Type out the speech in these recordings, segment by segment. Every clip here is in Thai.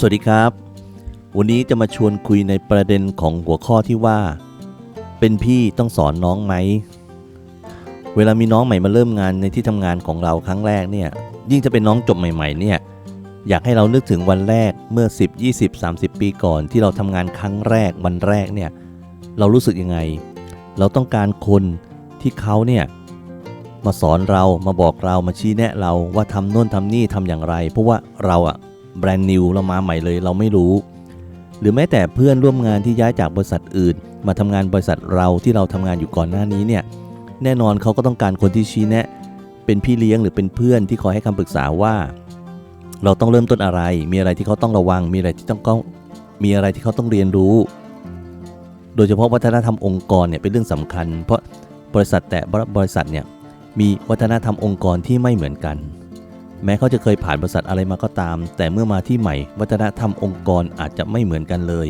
สวัสดีครับ วันนี้จะมาชวนคุยในประเด็นของหัวข้อที่ว่า เป็นพี่ต้องสอนน้องไหม เวลามีน้องใหม่มาเริ่มงานในที่ทำงานของเราครั้งแรกเนี่ยยิ่งจะเป็นน้องจบใหม่ๆเนี่ยอยากให้เรานึกถึงวันแรกเมื่อ 10 20 30 ปีก่อนที่เราทำงานครั้งแรกวันแรกเนี่ยเรารู้สึกยังไง เราต้องการคนที่เขาเนี่ยมาสอนเรามาบอกเรามาชี้แนะเราว่าทำโน่นทำนี่ทำอย่างไร เพราะว่าเราอะ แบรนด์นิวเรามาใหม่เลยเราไม่รู้ หรือแม้แต่เพื่อนร่วมงานที่ย้ายจากบริษัทอื่น มาทำงานบริษัทเราที่เราทำงานอยู่ก่อนหน้านี้เนี่ยแน่นอนเขาก็ต้องการคนที่ชี้แนะ เป็นพี่เลี้ยงหรือเป็นเพื่อนที่คอยให้คำปรึกษาว่า เราต้องเริ่มต้นอะไร มีอะไรที่เขาต้องระวัง มีอะไรที่ต้องต้องมีอะไรที่เขาต้องเรียนรู้ โดยเฉพาะวัฒนธรรมองค์กรเนี่ยเป็นเรื่องสำคัญ เพราะบริษัทแต่บริษัทเนี่ยมีวัฒนธรรมองค์กรที่ไม่เหมือนกัน แม้เขาจะเคยผ่านบริษัทอะไรมาก็ตาม แต่เมื่อมาที่ใหม่ วัฒนธรรมองค์กรอาจจะไม่เหมือนกันเลย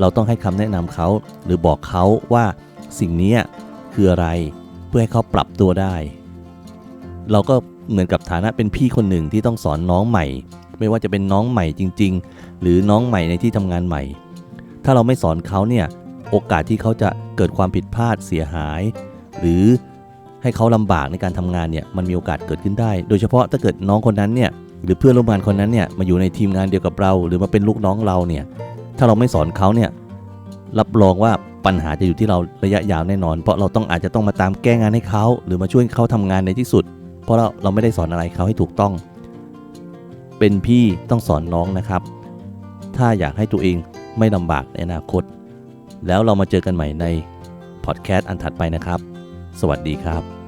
เราต้องให้คำแนะนำเขาหรือบอกเขาว่าสิ่งนี้คืออะไรเพื่อให้เขาปรับตัวได้ เราก็เหมือนกับฐานะเป็นพี่คนหนึ่งที่ต้องสอนน้องใหม่ ไม่ว่าจะเป็นน้องใหม่จริง ๆ หรือน้องใหม่ในที่ทำงานใหม่ ถ้าเราไม่สอนเขาเนี่ยโอกาสที่เขาจะเกิดความผิดพลาดเสียหาย หรือ ให้เขาลำบากในการทำงานเนี่ยมันมีโอกาสเกิดขึ้นได้ โดยเฉพาะถ้าเกิดน้องคนนั้นเนี่ยหรือเพื่อนร่วมงานคนนั้นเนี่ยมาอยู่ในทีมงานเดียวกับเรา หรือมาเป็นลูกน้องเราเนี่ยถ้าเราไม่สอนเขาเนี่ยรับรองว่าปัญหาจะอยู่ที่เราระยะยาวแน่นอน เพราะเราต้องอาจจะต้องมาตามแก้งานให้เขา หรือมาช่วยเขาทำงานในที่สุด เพราะเราเราไม่ได้สอนอะไรเขาให้ถูกต้อง เป็นพี่ต้องสอนน้องนะครับ ถ้าอยากให้ตัวเองไม่ลำบากในอนาคต แล้วเรามาเจอกันใหม่ในพอดแคสต์อันถัดไปนะครับ สวัสดีครับ